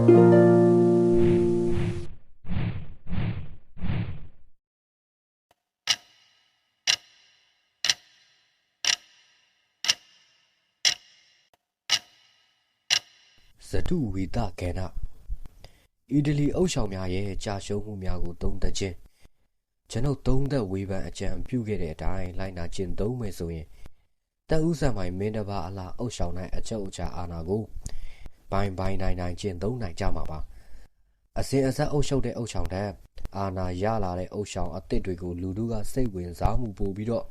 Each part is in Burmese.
ဇတုဝီတကဏ္ဍအီတလီအုပ်ဆောင်များရဲ့ကြာရှုံးမှုများကိုသုံးသပ်ခြင်းကျွန်ုပ်သုံးသက်ဝေဖန်အကြံပြုခဲ့တဲ့အတိုင်းလိုက်နာကျင့်သုံးမယ်ဆိုရင်တပ်ဦးဆံပိုင်မင်းတစ်ပါးအလားအုပ်ဆောင်နိုင်အချုပ်အခြာအာဏာကို ဘိုင်ဘိုင်နိုင်နိုင်ကျင့်သုံးနိုင်ကြမှာပါအစဉ်အဆက်အုပ်ချုပ်တဲ့အုပ်ဆောင်တဲ့အာဏာရလာတဲ့အုပ်ဆောင်အသစ်တွေကိုလူတို့ကစိတ်ဝင်စားမှုပို့ပြီးတော့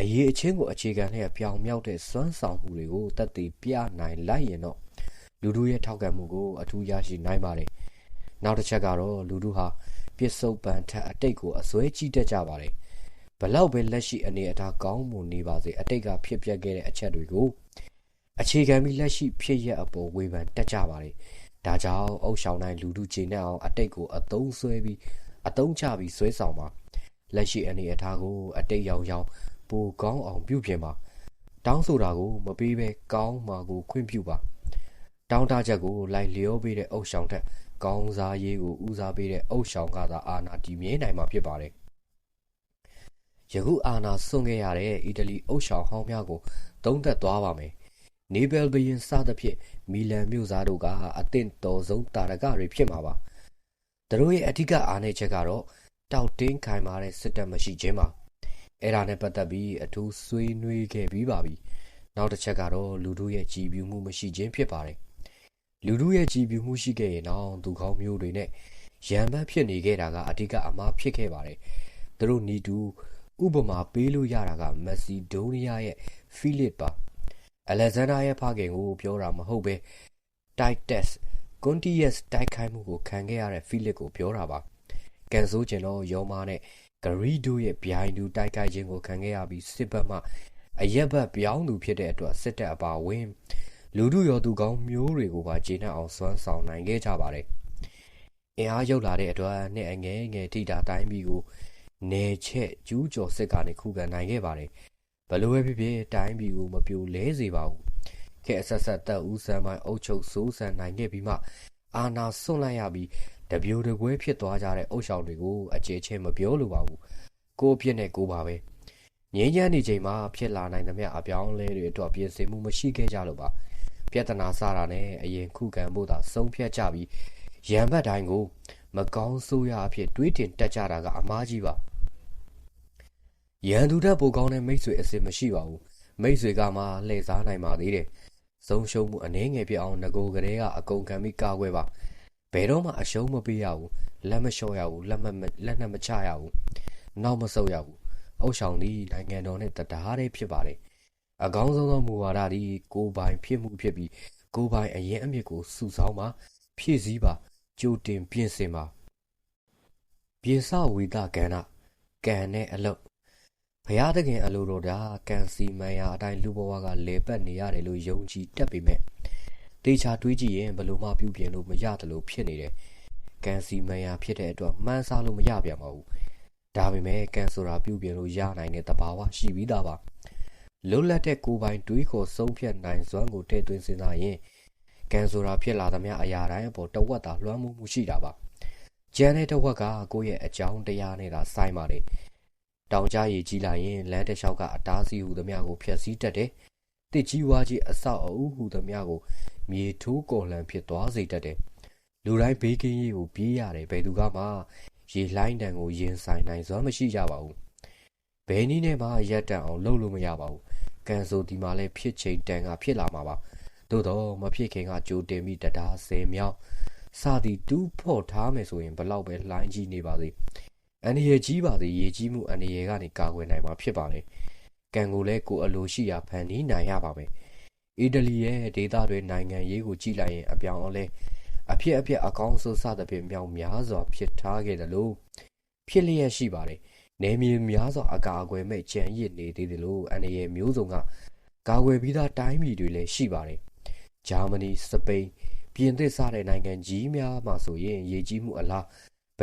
အရေးအချင်းကိုအခြေခံတဲ့ပြောင်မြောက်တဲ့စွမ်းဆောင်မှုတွေကိုတက်တည်ပြနိုင်လိုက်ရင်တော့လူတို့ရဲ့ထောက်ခံမှုကိုအထူးရရှိနိုင်ပါတယ်။နောက်တစ်ချက်ကတော့လူတို့ဟာပြစ်စုံပန်ထက်အတိတ်ကိုအစွဲကြီးတတ်ကြပါတယ်။ဘလောက်ပဲလက်ရှိအနေအထားကောင်းမွန်နေပါစေအတိတ်ကဖြစ်ပျက်ခဲ့တဲ့အချက်တွေကို အခြေခံပြီးလက်ရှိဖြစ်ရအပေါ်ဝေဖန်တက်ကြပါတယ်။ဒါကြောင့်အုပ်ဆောင်နိုင်လူတို့ခြေနဲ့အောင်အတိတ်ကိုအသုံးဆွဲပြီးအသုံးချပြီးဆွဲဆောင်ပါလက်ရှိအနေအထားကိုအတိတ်ရောင်ရောင်ပိုကောင်းအောင်ပြုပြင်ပါတောင်းဆိုတာကိုမပေးဘဲကောင်းမှာကိုခွင့်ပြုပါတောင်းတချက်ကိုလိုက်လျောပေးတဲ့အုပ်ဆောင်ထက်ကောင်းစားရေးကိုဦးစားပေးတဲ့အုပ်ဆောင်ကသာအာဏာတည်မြဲနိုင်မှာဖြစ်ပါတယ်ယခုအာဏာဆွန့်ခဲ့ရတဲ့အီတလီအုပ်ဆောင်ဟောင်းများကိုသုံးသက်သွားပါမယ် နေဘယ်ဘရင်စသဖြင့်မီလန်မြို့သားတို့ကအသင့်တော်ဆုံးတာရကတွေဖြစ်မှာပါသူတို့ရဲ့အဓိကအားနည်းချက်ကတော့တောက်တင်းခိုင်မာတဲ့စစ်တပ်မရှိခြင်းပါအဲ့ဒါနဲ့ပတ်သက်ပြီးအထူးဆွေးနွေးခဲ့ပြီးပါပြီနောက်တစ်ချက်ကတော့လူတို့ရဲ့ကြည်ပြူမှုမရှိခြင်းဖြစ်ပါတယ်လူတို့ရဲ့ကြည်ပြူမှုရှိခဲ့ရင်တော့သူကောင်းမျိုးတွေနဲ့ရံပန်းဖြစ်နေခဲ့တာကအဓိကအမှားဖြစ်ခဲ့ပါတယ်သူတို့နီတူဥပမာပေးလို့ရတာကမက်ဆီဒိုးနီးယားရဲ့ဖိလစ်ပါ အလက်ဇန်ဒါရဲ့ဖခင်ကိုပြောတာမဟုတ်ပဲတိုက်တက်စ်ကွန်တီယက်တိုက်ခိုက်မှုကိုခံခဲ့ရတဲ့ဖိလစ်ကိုပြောတာပါကန်ဆိုးကျင်တော့ယောမာနဲ့ဂရီဒိုရဲ့ဗျိုင်းသူတိုက်ခိုက်ခြင်းကိုခံခဲ့ရပြီးစစ်ဘက်မှအရက်ဘက်ပြောင်းသူဖြစ်တဲ့အတွက်စစ်တပ်အပါဝင် လူတို့ရောသူကောင်းမျိုးတွေကိုပါကျေနပ်အောင်စွမ်းဆောင်နိုင်ခဲ့ကြပါတယ်။အင်အားရောက်လာတဲ့အတွက်နဲ့အငဲငယ်ထိတာတိုင်းပြည်ကိုနေချက်ကျူးကျော်စစ်ကနေခုခံနိုင်ခဲ့ပါတယ်။ ဘလို့ပဲဖြစ်ဖြစ်တိုင်းပြည်ကိုမပြိုလဲစေပါဘူး။ခဲအဆက်ဆက်တပ်ဦးဆန်းပိုင်းအုပ်ချုပ်စိုးစံနိုင်ခဲ့ပြီးမှအာနာစွန့်လိုက်ရပြီးတပြိုတကွဲဖြစ်သွားကြတဲ့အုပ်ဆောင်တွေကိုအခြေချင်းမပြောလိုပါဘူးကိုအဖြစ်နဲ့ကိုပါပဲငြိမ်းချမ်းနေချိန်မှာဖြစ်လာနိုင်သမျှအပြောင်းအလဲတွေအတွက်ပြင်ဆင်မှုမရှိခဲ့ကြလို့ပါပြဿနာစတာနဲ့အရင်ခုခံဖို့သာဆုံးဖြတ်ကြပြီးရံဘတ်တိုင်းကို မကောင်းဆိုးရအဖြစ်တွေးတင်တက်ကြတာကအမားကြီးပါ ရန်သူတက်ပိုကောင်းတဲ့မိတ်ဆွေအစစ်မရှိပါဘူးမိတ်ဆွေကမှလှည့်စားနိုင်ပါသေးတယ်ဆုံးရှုံးမှုအနည်းငယ်ပြအောင်ငကိုကလေးကအကုန်ခံပြီးကာကွယ်ပါဘယ်တော့မှအရှုံးမပေးရဘူးလက်မလျှော့ရဘူးလက်မလက်နဲ့မချရဘူးနောက်မဆုတ်ရဘူးအုပ်ဆောင်သည်နိုင်ငံတော်နဲ့တရားတည်းဖြစ်ပါတယ်အကောင်းဆုံးသောမူဝါဒသည်ကိုပိုင်ဖြစ်မှုဖြစ်ပြီးကိုပိုင်အရင်အမြစ်ကိုစုဆောင်းပါဖြည့်ဆည်းပါကြိုတင်ပြင်ဆင်ပါပြေစဝိဒကဏ္ဍကံနဲ့အလုတ် ဘုရားသခင်အလိုတော်ဒါကံစီမံရာအတိုင်းလူဘဝကလေပတ်နေရတယ်လို့ယုံကြည်တတ်ပေမဲ့တေချာတွေးကြည့်ရင်ဘယ်လိုမှပြုပြင်လို့မရတယ်လို့ဖြစ်နေတယ်။ကန်စီမန်ယာဖြစ်တဲ့အတွက်မှန်းဆလို့မရပြန်ပါဘူး။ဒါပေမဲ့ကန်ဆိုတာပြုပြင်လို့ရနိုင်တဲ့သဘာဝရှိပြီးသားပါ။လွတ်လပ်တဲ့ကိုယ်ပိုင်တွေးခေါ်ဆုံးဖြတ်နိုင်စွမ်းကိုတည်သွင်းစဉ်းစားရင်ကန်ဆိုတာဖြစ်လာသမျှအရာတိုင်းအပေါ်တဝက်သာလွှမ်းမိုးမှုရှိတာပါ။ကျန်တဲ့တဝက်ကကိုယ့်ရဲ့အကြောင်းတရားနဲ့သာဆိုင်ပါလေ။ တောင်ကြားရည်ကြီးလာရင်လမ်းတစ်လျှောက်ကအတားဆီးဟူသမျှကိုဖျက်ဆီးတတ်တယ်။တစ်ကြီးဝါကြီးအဆောက်အဦဟူသမျှကိုမြေထိုးကော်လန်ဖြစ်သွားစေတတ်တယ်။လူတိုင်းဘေးကင်းရေးကိုပြေးရတယ်ဘယ်သူကမှရေလှိုင်းတံကိုရင်ဆိုင်နိုင်စွမ်းမရှိကြပါဘူး။ဘယ်နည်းနဲ့မှရက်တန်အောင်လုပ်လို့မရပါဘူး။ကန်ဆိုဒီမှာလဲဖြစ်ချိန်တန်ကဖြစ်လာမှာပါ။သို့တော့မဖြစ်ခင်ကကြိုတင်ပြီးတရားဆယ်မြောင်းစသည်တူးဖော်ထားမယ်ဆိုရင်ဘလောက်ပဲလှိုင်းကြီးနေပါစေ။ အန်ဒီရဲ့ကြီးပါစေရေကြီးမှုအန်ဒီရဲ့ကနေကာကွယ်နိုင်မှာဖြစ်ပါလေ။ကန်ကိုလဲကိုအလိုရှိရာဖန်တီးနိုင်ရပါမယ်။အီတလီရဲ့ဒေသတွေနိုင်ငံရေးကိုကြည့်လိုက်ရင်အပြောင်းအလဲအဖြစ်အပျက်အကောင်းဆုံးစသဖြင့်မြောင်များစွာဖြစ်ထားခဲ့တယ်လို့ဖြစ်လျက်ရှိပါတယ်။နေမြေများစွာအကာအကွယ်မဲ့ကြံရစ်နေသေးတယ်လို့အန်ရရဲ့မျိုးစုံကကာကွယ်ပြီးသားတိုင်းပြည်တွေလည်းရှိပါတယ်။ဂျာမနီ၊စပိန်ပြင်သစ်စတဲ့နိုင်ငံကြီးများမှာဆိုရင်ရေကြီးမှုအလား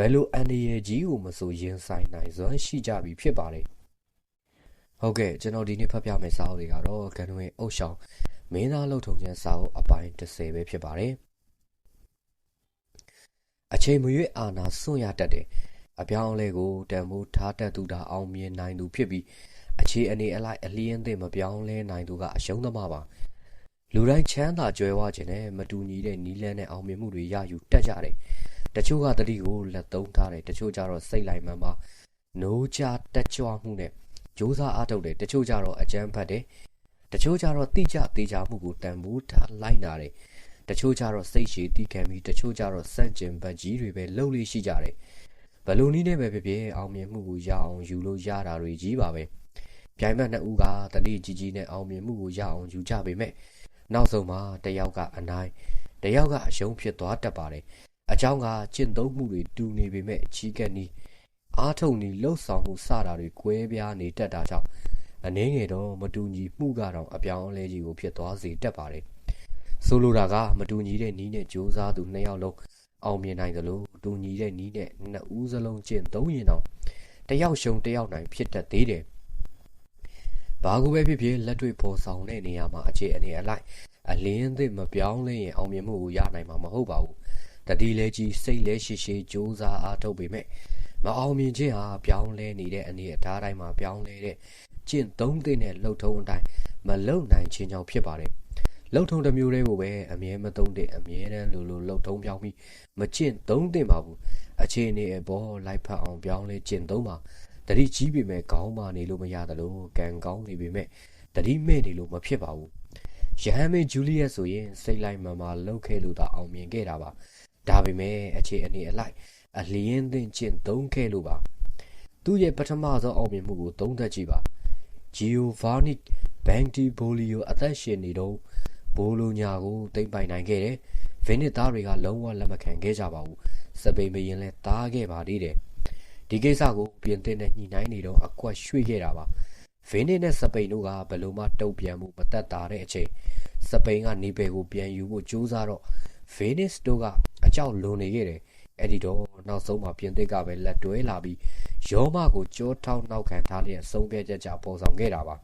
ဘယ်လိုအန်ရရဲ့ကြီးကိုမဆိုရင်ဆိုင်နိုင်စွမ်းရှိကြပြီဖြစ်ပါတယ်။ဟုတ်ကဲ့ကျွန်တော်ဒီနေ့ဖတ်ပြမယ့်စာအုပ်တွေကတော့ဂန်နဝေအုတ်ရှောင်းမင်းသားလှုပ်ထုံချမ်းစာအုပ်အပိုင်း30ပဲဖြစ်ပါတယ်အချိန်မရွေးအာဏာစွန့်ရတတ်တယ်အပြောင်းအလဲကိုတန်ဖိုးထားတတ်သူသာအောင်မြင်နိုင်သူဖြစ်ပြီးအခြေအနေအလိုက်အလျင်းသင့်မပြောင်းလဲနိုင်သူကအရှုံးသမားပါလူတိုင်းချမ်းသာကြွယ်ဝခြင်းနဲ့မတူညီတဲ့နီးလန်းနဲ့အောင်မြင်မှုတွေရယူတတ်ကြတယ် တချို့ကတတိကိုလက်သုံးထားတယ်တချို့ကြတော့စိတ်လိုက်မှန်ပါနိုးချတက်ကြွမှုနဲ့ကြိုးစားအားထုတ်တယ်တချို့ကြတော့အကြမ်းဖက်တယ်တချို့ကြတော့တိကျသေးချာမှုကိုတန်ဖိုးထားလိုက်နာတယ်တချို့ကြတော့စိတ်ရှည်တီးခံပြီးတချို့ကြတော့စန့်ကျင်ဘက်ကြီးတွေပဲလှုပ်လေးရှိကြတယ်ဘလူနီးနဲ့ပဲဖြစ်ဖြစ်အောင်မြင်မှုကိုရအောင်ယူလို့ရတာတွေကြီးပါပဲပြိုင်ဘက်နှစ်ဦးကတတိကြီးကြီးနဲ့အောင်မြင်မှုကိုရအောင်ယူကြပေမဲ့နောက်ဆုံးမှာတယောက်ကအနိုင်တယောက်ကအရှုံးဖြစ်သွားတတ်ပါတယ် အကြောင်းကကျင့်သုံးမှုတွေတူနေပေမဲ့အချီးကပ်နီးအားထုတ်နီးလှုပ်ဆောင်မှုစတာတွေကွဲပြားနေတတ်တာကြောင့်အနည်းငယ်တော့မတူညီမှုကတော့အပြောင်းအလဲကြီးကိုဖြစ်သွားစေတတ်ပါတယ်ဆိုလိုတာကမတူညီတဲ့နီးနဲ့စ조사သူနှစ်ယောက်လုံးအောင်မြင်နိုင်သလိုတူညီတဲ့နီးနဲ့နှစ်ဦးစလုံးကျင့်သုံးရင်တော့တယောက်ရှုံးတယောက်နိုင်ဖြစ်တတ်သေးတယ်ဘာကိုပဲဖြစ်ဖြစ်လက်တွေ့ပေါ်ဆောင်တဲ့နေရာမှာအခြေအနေအလိုက်အလင်းသစ်မပြောင်းလဲရင်အောင်မြင်မှုကိုရနိုင်မှာမဟုတ်ပါဘူး တတိလဲကြီးစိတ်လဲရှိရှိစ조사အားထုတ်ပေမဲ့မအောင်မြင်ခြင်းဟာပြောင်းလဲနေတဲ့အနေအထားတိုင်းမှာပြောင်းလဲတဲ့ကျင့်သုံးတဲ့နဲ့လှုပ်ထုံးအတိုင်းမလုံနိုင်ခြင်းကြောင့်ဖြစ်ပါတယ်လှုပ်ထုံတစ်မျိုးတည်းကိုပဲအမြဲမသုံးတဲ့အမြဲတမ်းလိုလိုလှုပ်ထုံပြောင်းပြီးမကျင့်သုံးသင့်ပါဘူးအခြေအနေအပေါ်လိုက်ဖက်အောင်ပြောင်းလဲကျင့်သုံးပါတတိကြီးပေမဲ့ကောင်းပါနေလို့မရသလိုကံကောင်းနေပေမဲ့တတိမဲ့နေလို့မဖြစ်ပါဘူးယဟန်မင်းဂျူလီယက်ဆိုရင်စိတ်လိုက်မှန်မှလှုပ်ခဲ့လို့သာအောင်မြင်ခဲ့တာပါ ဒါပေမဲ့အခြေအနေအလိုက်အလျင်းသင်ကျင့်သုံးခဲ့လို့ပါသူ့ရဲ့ပထမဆုံးအောင်မြင်မှုကိုသုံးသပ်ကြည့်ပါဂျီယိုဗာနီဘန်တီဘိုလီယိုအသက်ရှင်နေတော့ဘိုလိုညာကိုတိမ့်ပိုင်နိုင်ခဲ့တယ်ဗင်နစ်သားတွေကလုံးဝလက်မခံခဲ့ကြပါဘူးစပိန်ဘရင်လည်းတားခဲ့ပါသေးတယ်ဒီကိစ္စကိုပြင်သစ်နဲ့ညှိနှိုင်းနေတော့အကွက်ရွှေ့ခဲ့တာပါဗင်နစ်နဲ့စပိန်တို့ကဘယ်လိုမှတုံ့ပြန်မှုမတက်တာတဲ့အချိန်စပိန်ကနေပယ်ကိုပြန်ယူဖို့ကြိုးစားတော့ ဗေနစ်တို့ကအကြောက်လွန်နေခဲ့တယ်အဲ့ဒီတော့နောက်ဆုံးမှာပြင်သစ်ကပဲလက်တွဲလာပြီးရောမကိုကြောထောက်နောက်ခံထားလျက်ဆုံးဖြတ်ချက်ကြပေါ်ဆောင်ခဲ့တာပါ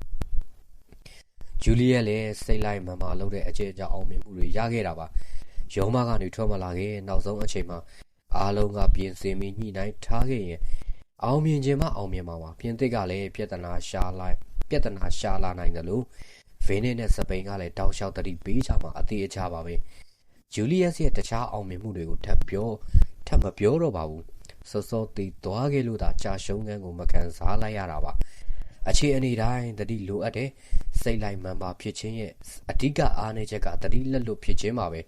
ဂျူလီယက်လည်းစိတ်လိုက်မှန်မှလုပ်တဲ့အကျင့်အကြောင်းအောင်မြင်မှုတွေရခဲ့တာပါရောမကနေထွက်မလာခဲ့နောက်ဆုံးအချိန်မှာအားလုံးကပြင်ဆင်ပြီးညှိနှိုင်းထားခဲ့ရင်အောင်မြင်ခြင်းမအောင်မြင်မှာပါပြင်သစ်ကလည်းပြဿနာရှာလိုက်ပြဿနာရှာလာနိုင်တယ်လို့ဗေနစ်နဲ့စပိန်ကလည်းတောက်လျှောက်တတိပေးချမှာအသေးအချပါပဲ ဂျူလီယက်ရဲ့တခြားအောင်မြင်မှုတွေကိုထပ်ပြောထပ်မပြောတော့ပါဘူးစောစောတည်သွားခဲ့လို့သာကြာရှုံးခန်းကိုမကန်စားလိုက်ရတာပါအခြေအနေတိုင်းတတိလိုအပ်တယ်စိတ်လိုက်မှန်ပါဖြစ်ခြင်းရဲ့အဓိကအားနည်းချက်ကတတိလက်လွတ်ဖြစ်ခြင်းပါပဲ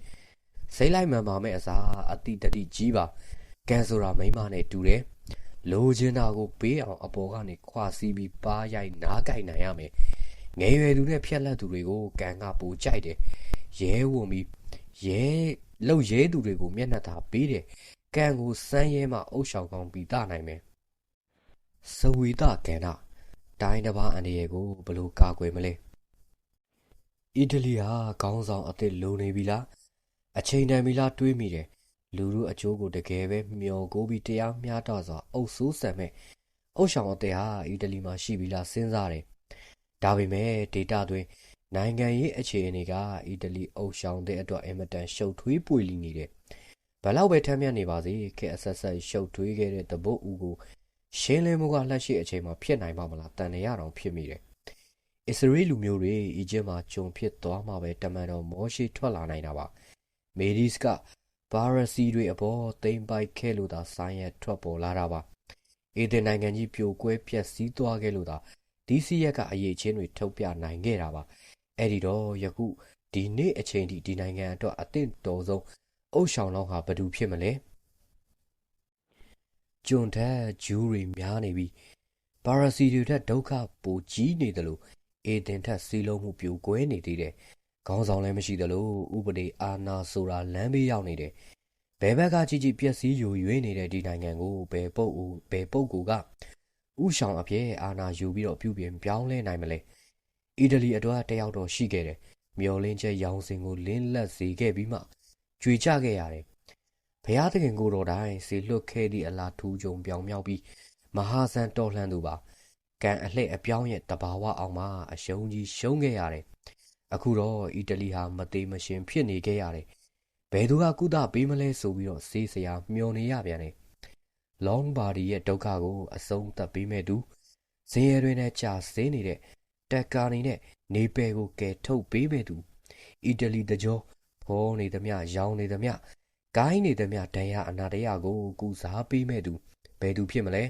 စိတ်လိုက်မှန်ပါမဲ့အစားအတိတတိကြီးပါကန်ဆိုတာမိမနဲ့တူတယ်လိုချင်တာကိုပေးအောင်အပေါ်ကနေခွာစီးပြီးပါရိုက်နားကြိုက်နိုင်ရမယ်ငယ်ရွယ်သူနဲ့ဖြက်လက်သူတွေကိုကန်ကပိုကြိုက်တယ်ရဲဝုံပြီး ရဲလှုပ်ရဲသူတွေကိုမျက်နှာသာပေးတယ်ကံကိုစမ်းရဲမှအုပ်ဆောင်ကောင်းပြီးတနိုင်မယ်စဝီတကန္နာတိုင်းတစ်ပါးအန္တရာယ်ကိုဘလို့ကာကွယ်မလဲအီတလီဟာခေါင်းဆောင်အသစ်လုံနေပြီလားအချိန်တန်ပြီလားတွေးမိတယ်လူတို့အကျိုးကိုတကယ်ပဲမျောကိုပြီးတရားမျှတစွာအုပ်ဆိုးဆန်မဲ့အုပ်ဆောင်အသစ်ဟာအီတလီမှာရှိပြီလားစဉ်းစားတယ်ဒါပေမဲ့ဒေတာတွင် နိုင်ငံရေးအခြေအနေကအီတလီအုပ်ဆောင်တဲ့အတွက်အင်မတန်ရှုပ်ထွေးပွေလီနေတယ်ဘလောက်ပဲထမ်းမြတ်နေပါစေခက်အဆက်ဆက်ရှုပ်ထွေးခဲ့တဲ့တပုတ်ဦးကိုရှင်းလင်းမှုကလှက်ရှိအချိန်မှာဖြစ်နိုင်ပါမလားတန်နေရအောင်ဖြစ်မိတယ်အစ္စရေးလူမျိုးတွေအီဂျစ်မှာဂျုံဖြစ်သွားမှပဲတမန်တော်မောရှိထွက်လာနိုင်တာပါမေဒီစ်ကဘာရစီတွေအပေါ်သိမ့်ပိုက်ခဲ့လို့သာဆိုင်းရထွက်ပေါ်လာတာပါအေဒင်နိုင်ငံကြီးပြိုကွဲပျက်စီးသွားခဲ့လို့သာဒီစီရက်ကအရေးချင်းတွေထုတ်ပြနိုင်ခဲ့တာပါ အဲ့ဒီတော့ယခုဒီနေ့အချိန်ထိဒီနိုင်ငံအတွက်အသင့်တော်ဆုံးအုပ်ဆောင်လောက်ဟာဘယ်သူဖြစ်မလဲကျွန်းထက်ဂျူးတွေများနေပြီးပါရစီတွေထက်ဒုက္ခပိုကြီးနေတယ်လို့အေဒင်ထက်စီလုံးမှုပြိုကွဲနေသေးတယ်ခေါင်းဆောင်လည်းမရှိသလိုဥပဒေအာဏာဆိုတာလမ်းဘေးရောက်နေတယ်ဘယ်ဘက်ကကြီးကြီးပျက်စီးယိုရွေးနေတဲ့ဒီနိုင်ငံကိုဘယ်ပုတ်ဦးဘယ်ပုတ်ကူကဥဆောင်အဖြစ်အာဏာယူပြီးတော့ပြုပြင်ပြောင်းလဲနိုင်မလဲ အီတလီအတွက်တယောက်တော့ရှိခဲ့တယ်မျောလင်းချက်ရောင်စင်ကိုလင်းလက်စေခဲ့ပြီးမှကြွေချခဲ့ရတယ်ဘုရားသခင်ကိုတော်တိုင်စေလွတ်ခဲ့သည့်အလားထူးကြုံပြောင်မြောက်ပြီးမဟာဆန်တော်လှန်သူပါကံအလှည့်အပြောင်းရဲ့တဘာဝအောင်မှာအရှုံးကြီးရှုံးခဲ့ရတယ်အခုတော့အီတလီဟာမသေးမရှင်ဖြစ်နေခဲ့ရတယ်ဘယ်သူကကုသပေးမလဲဆိုပြီးတော့ဆေးစရာမျှော်နေရပြန်တယ်။ Long Body ရဲ့ဒုက္ခကိုအဆုံးသတ်ပေးမဲ့သူဇင်းရဲတွေနဲ့ကြာဆင်းနေတဲ့ တက်ကာနေနဲ့နေပယ်ကိုကယ်ထုတ်ပေးမဲ့သူအီတလီတကြောဖောနေသမျှရောင်းနေသမျှကိုင်းနေသမျှဒဏ်ရာအနာတရကိုကုစားပေးမဲ့သူဘယ်သူဖြစ်မလဲ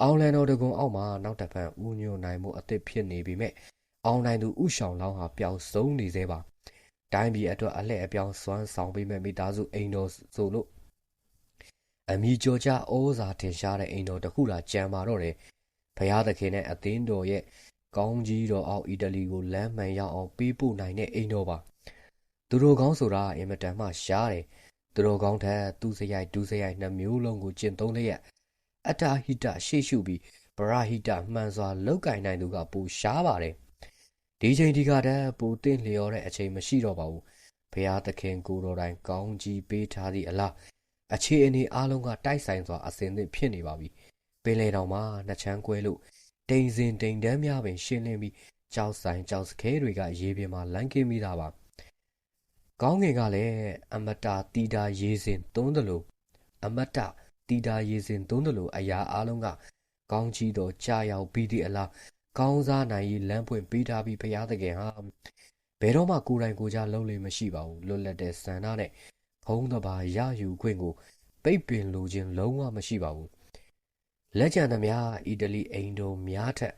အောင်လန်တော်တကွန်အောက်မှာနောက်တစ်ဖန်ဦးညွတ်နိုင်မှုအသစ်ဖြစ်နေပြီမဲ့အောင်နိုင်သူဥဆောင်လောင်းဟာပျောက်ဆုံးနေသေးပါတိုင်းပြည်အတွက်အလှည့်အပြောင်းစွမ်းဆောင်ပေးမဲ့မိသားစုအိမ်တော်ဆိုလို့အမိကျော်ကြဩဇာထင်ရှားတဲ့အိမ်တော်တစ်ခုလာကြံပါတော့တယ်ဖရာသခင်နဲ့အသင်းတော်ရဲ့ ကောင်းကြီးတော်အောက်အီတလီကိုလမ်းမှန်ရောက်အောင်ပေးပို့နိုင်တဲ့အိမ်တော်ပါသူတို့ကောင်းဆိုတာအင်မတန်မှရှားတယ်သူတို့ကောင်းထက်သူစရိုက်ဒူးစရိုက်နှမျိုးလုံးကိုကျင့်သုံးလျက်အတ္တဟိတရှေ့ရှုပြီးပရဟိတမှန်စွာလောက်ကင်နိုင်သူကပူရှားပါတယ်ဒီချိန်ဒီကတည်းပူတင်လျော်တဲ့အချိန်မရှိတော့ပါဘူးဘုရားသခင်ကိုတော်တိုင်ကောင်းကြီးပေးထားသည့်အလားအခြေအနေအလုံးကတိုက်ဆိုင်စွာအစဉ်သင့်ဖြစ်နေပါပြီပင်လေတောင်မှာနှစ်ချမ်းကွဲလို့ တိမ်စင်တိမ်တန်းများပင်ရှင်းလင်းပြီးကြောက်ဆိုင်ကြောက်စခဲတွေကရေပြင်မှာလန်းကင်းမိတာပါကောင်းငင်ကလည်းအမတတီတာရေစင်သွန်းတယ်လို့အမတတီတာရေစင်သွန်းတယ်လို့အရာအလုံးကကောင်းကြီးတော်ကြာရောက်ပြီးသည့်အလားကောင်းစားနိုင်ရေးလမ်းပွင့်ပေးထားပြီးဘုရားသခင်ဟာဘယ်တော့မှကိုယ်တိုင်ကိုယ်ကြလုံးလို့မရှိပါဘူးလွတ်လပ်တဲ့စန္ဒနဲ့ဖုံးတဘာရယူခွင့်ကိုပိတ်ပင်လိုခြင်းလုံးဝမရှိပါဘူး လက်ကျန်သမျှအီတလီအိမ်တော်များထက်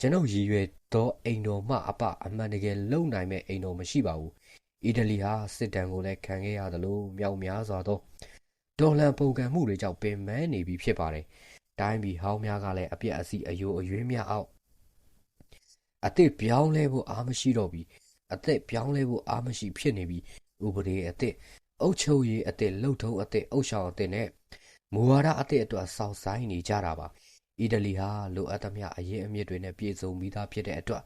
ကျွန်ုပ်ရည်ရွယ်သောအိမ်တော်မှအပအမှန်တကယ်လုံနိုင်မဲ့အိမ်တော်မရှိပါဘူးအီတလီဟာစစ်တမ်းကိုလည်းခံခဲ့ရသလိုမြောက်များစွာသောဒေါ်လန်ပုံကံမှုတွေကြောင့်ပင်ပန်းနေပြီဖြစ်ပါတယ်တိုင်းပြည်ဟောင်းများကလည်းအပြက်အစီအယိုးအရွေးများအောင်အသစ်ပြောင်းလဲဖို့အားမရှိတော့ပြီအသက်ပြောင်းလဲဖို့အားမရှိဖြစ်နေပြီဥပဒေအသစ်အုပ်ချုပ်ရေးအသစ်လှုပ်ထုံးအသစ်အုပ်ဆောင်အသစ်နဲ့ မူဝါဒအသစ်အတွက်စောင့်ဆိုင်နေကြတာပါအီတလီဟာလိုအပ်သမျှအရေးအမြစ်တွေနဲ့ပြည့်စုံပြီးသားဖြစ်တဲ့အတွက်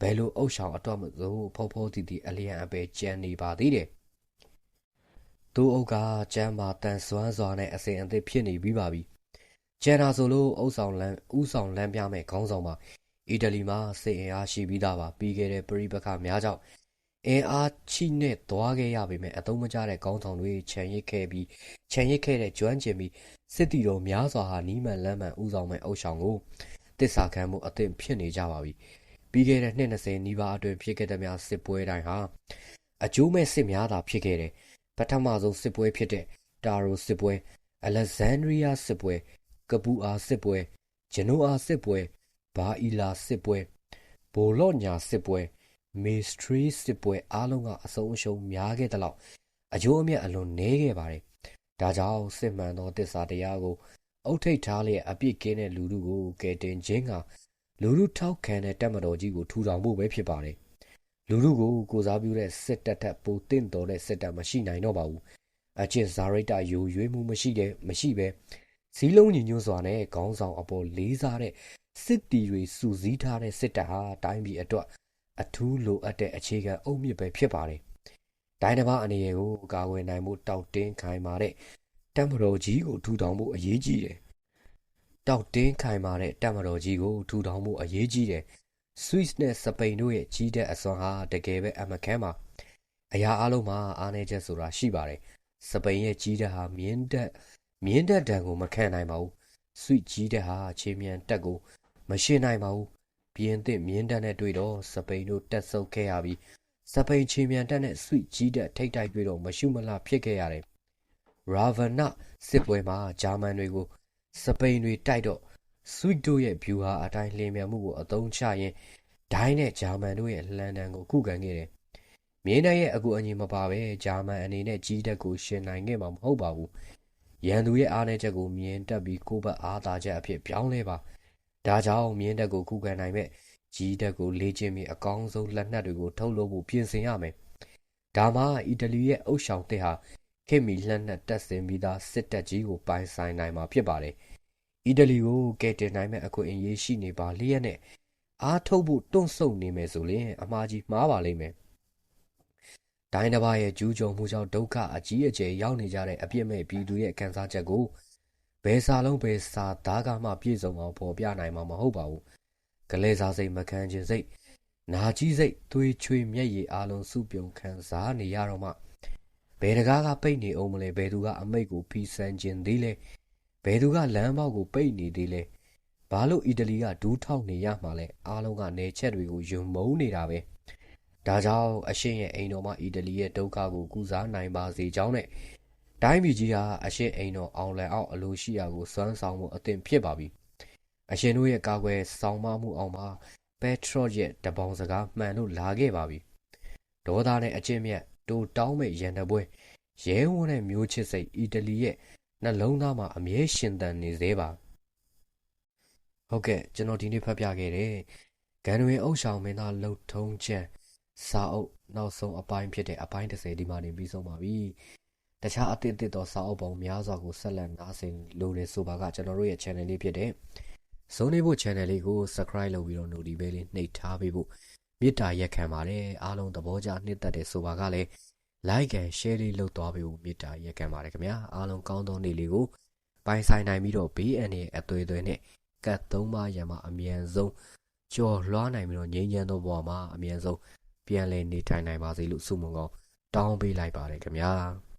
ဘယ်လိုအုပ်ဆောင်အတွက်မလို့ဖောဖောတီတီအလျံအပဲကြံနေပါသေးတယ်သူအုပ်ကကျမ်းမာတန်ဆွမ်းစွာနဲ့အစဉ်အသစ်ဖြစ်နေပြီးပါပြီကျန်တာဆိုလို့အုပ်ဆောင်လမ်းဥဆောင်လမ်းပြမဲ့ခေါင်းဆောင်ပါအီတလီမှာစစ်အင်အားရှိပြီးသားပါပြီးခဲ့တဲ့ပြိပခများကြောင့် အင်အားချိနဲ့သွားခဲ့ရပေမဲ့အသုံးမကျတဲ့ကောင်းဆောင်တွေခြံရစ်ခဲ့ပြီးခြံရစ်ခဲ့တဲ့ကျွမ်းကျင်ပြီးစစ်တီတော်များစွာဟာနီးမှန်လမ်းမှန်ဥဆောင်မဲ့အုပ်ဆောင်ကိုတစ္ဆာခံမှုအသင့်ဖြစ်နေကြပါပြီပြီးခဲ့တဲ့နှစ်20နီးပါးအတွင်းဖြစ်ခဲ့တဲ့များစစ်ပွဲတိုင်းဟာအကျိုးမဲ့စစ်များသာဖြစ်ခဲ့တယ်ပထမဆုံးစစ်ပွဲဖြစ်တဲ့တာရိုစစ်ပွဲအလက်ဇန်ဒရီးယားစစ်ပွဲကပူအာစစ်ပွဲဂျနိုအာစစ်ပွဲဘာအီလာစစ်ပွဲဘိုလော့ညာစစ်ပွဲ မေစထရီစစ်ပွဲအားလုံးကအဆုံးအရှုံးများခဲ့တဲ့လောက်အကျိုးအမြတ်အလွန်နည်းခဲ့ပါတယ်။ဒါကြောင့်စစ်မှန်သောတစ္ဆာတရားကိုအုတ်ထိတ်ထားလျက်အပြစ်ကင်းတဲ့လူလူကိုကယ်တင်ခြင်းကလူလူထောက်ခံတဲ့တပ်မတော်ကြီးကိုထူထောင်ဖို့ပဲဖြစ်ပါတယ်။လူလူကိုကိုစားပြုတဲ့စစ်တပ်ထက်ပိုတင့်တော်တဲ့စစ်တပ်မရှိနိုင်တော့ပါဘူး။အကျင့်ဇာရိတယူရွေးမှုမရှိတဲ့မရှိပဲစည်းလုံးညီညွတ်စွာနဲ့ခေါင်းဆောင်အပေါ်လေးစားတဲ့စစ်တီတွေစုစည်းထားတဲ့စစ်တပ်ဟာတိုင်းပြည်အတွက် အထူးလိုအပ်တဲ့အခြေခံအုတ်မြစ်ပဲဖြစ်ပါတယ်။တိုင်းတစ်ပါးအနေနဲ့ကိုကာကွယ်နိုင်မှုတောက်တင်းခိုင်မာတဲ့တမတော်ကြီးကိုထူထောင်ဖို့အရေးကြီးတယ်။တောက်တင်းခိုင်မာတဲ့တမတော်ကြီးကိုထူထောင်ဖို့အရေးကြီးတယ်။ Swiss နဲ့စပိန်တို့ရဲ့ကြီးတဲ့အစွမ်းဟာတကယ်ပဲအမခန်းပါ။အရာအလုံးမှာအားနည်းချက်ဆိုတာရှိပါတယ်။စပိန်ရဲ့ကြီးတဲ့ဟာမြင်းတက်မြင်းတက်တံကိုမခံနိုင်ပါဘူး။ Swiss ကြီးတဲ့ဟာခြေမြန်တက်ကိုမရှင်းနိုင်ပါဘူး ပြင်းသစ်မြင်းတက်နဲ့တွေ့တော့စပိန်တို့တက်ဆုပ်ခဲ့ရပြီးစပိန်ချီမြန်တက်နဲ့ဆွိကြီးတက်ထိတ်တိုက်တွေ့တော့မရှုမလှဖြစ်ခဲ့ရတယ်ရာဗနာစစ်ပွဲမှာဂျာမန်တွေကိုစပိန်တွေတိုက်တော့ဆွိတို့ရဲ့ဗျူဟာအတိုင်းလင်းမြန်မှုကိုအသုံးချရင်းဒိုင်းနဲ့ဂျာမန်တို့ရဲ့လှန်တံကိုခုခံခဲ့တယ်မြင်းတဲ့ရဲ့အကူအညီမပါပဲဂျာမန်အနေနဲ့ကြီးတက်ကိုရှင်နိုင်ခဲ့မှာမဟုတ်ပါဘူးရန်သူရဲ့အားနည်းချက်ကိုမြင်တက်ပြီးကိုယ့်ဘက်အားသာချက်အဖြစ်ပြောင်းလဲပါ ဒါကြောင့်မြင်းတက်ကိုခုခံနိုင်မဲ့ကြီးတက်ကိုလေ့ကျင့်ပြီးအကောင်းဆုံးလက်နက်တွေကိုထုတ်လုပ်ဖို့ပြင်ဆင်ရမယ်။ဒါမှအီတလီရဲ့အုပ်ဆောင်တဲ့ဟာခေတ်မီလက်နက်တပ်ဆင်ပြီးသားစစ်တပ်ကြီးကိုပိုင်ဆိုင်နိုင်မှာဖြစ်ပါတယ်။အီတလီကိုကယ်တင်နိုင်မဲ့အခွင့်အရေးရှိနေပါလျက်နဲ့အားထုတ်ဖို့တွန့်ဆုတ်နေမယ်ဆိုရင်အမှားကြီးမှားပါလိမ့်မယ်။တိုင်းတစ်ပါးရဲ့ကျူးကျော်မှုကြောင့်ဒုက္ခအကြီးအကျယ်ရောက်နေကြတဲ့အပြစ်မဲ့ပြည်သူရဲ့ခံစားချက်ကို ဘယ်စာလုံးဘယ်စာသားကမှပြည့်စုံအောင်ပေါ်ပြနိုင်မှာမဟုတ်ပါဘူးကလေးစားစိတ်မခံခြင်းစိတ်နာကြီးစိတ်သွေးချွေးမျက်ရည်အလုံးစုပြုံခံစားနေရတော့မှဘယ်တကားကပိတ်နေအောင်မလဲဘယ်သူကအမိတ်ကိုဖီဆန်ခြင်းသေးလဲဘယ်သူကလမ်းပေါက်ကိုပိတ်နေသေးလဲဘာလို့အီတလီကဒူးထောက်နေရမှာလဲအားလုံးကနေချက်တွေကိုယုံမုန်းနေတာပဲဒါကြောင့်အရှင်ရဲ့အိမ်တော်မှာအီတလီရဲ့ဒုက္ခကိုကုစားနိုင်ပါစေကြောင်းနဲ့ တိုင်းပြည်ကြီးဟာအရှင်အိမ်တော်အောင်လန်အောင်အလိုရှိရာကိုစွမ်းဆောင်မှုအသင့်ဖြစ်ပါပြီအရှင်တို့ရဲ့ကာကွယ်ဆောင်မမှုအောင်မှာပက်ထရော့ရဲ့တပေါင်းစကားမှန်လို့လာခဲ့ပါပြီဒေါသနဲ့အကျင့်မြတ်တိုးတောင်းမဲ့ရန်တပွဲရဲဝန်းတဲ့မျိုးချစ်စိတ်အီတလီရဲ့နှလုံးသားမှာအမြဲရှင်သန်နေသေးပါဟုတ်ကဲ့ကျွန်တော်ဒီနေ့ဖတ်ပြခဲ့တဲ့ဂန်ဝင်အုပ်ဆောင်မင်းသားလှုပ်ထုံးချမ်းစာအုပ်နောက်ဆုံးအပိုင်းဖြစ်တဲ့အပိုင်း30ဒီမှာနေပြီးဆုံးပါပြီ တခြားအသစ်အသစ်သောစာအုပ်ပုံများစွာကိုဆက်လက်နားဆင်လို့ရဆိုပါကကျွန်တော်တို့ရဲ့ channel လေးဖြစ်တဲ့ဇုံနေဖို့ channel လေးကို subscribe လုပ်ပြီးတော့ notification လေးနှိပ်ထားပေးဖို့မေတ္တာရက်ခံပါတယ်အားလုံးသဘောကျနှစ်သက်တဲ့ဆိုပါကလည်း like and share လေးလုပ်သွားပေးဖို့မေတ္တာရက်ခံပါတယ်ခင်ဗျာအားလုံးကောင်းသောနေ့လေးကိုပိုင်ဆိုင်နိုင်ပြီးတော့ BN ရဲ့အသွေးသွေးနဲ့ကတ်သုံးပါးရံမှာအမြန်ဆုံးကြော်လွှားနိုင်ပြီးတော့ငြိမ်းချမ်းသောဘဝမှာအမြန်ဆုံးပြန်လည်နေထိုင်နိုင်ပါစေလို့ဆုမွန်ကောင်းတောင်းပေးလိုက်ပါတယ်ခင်ဗျာ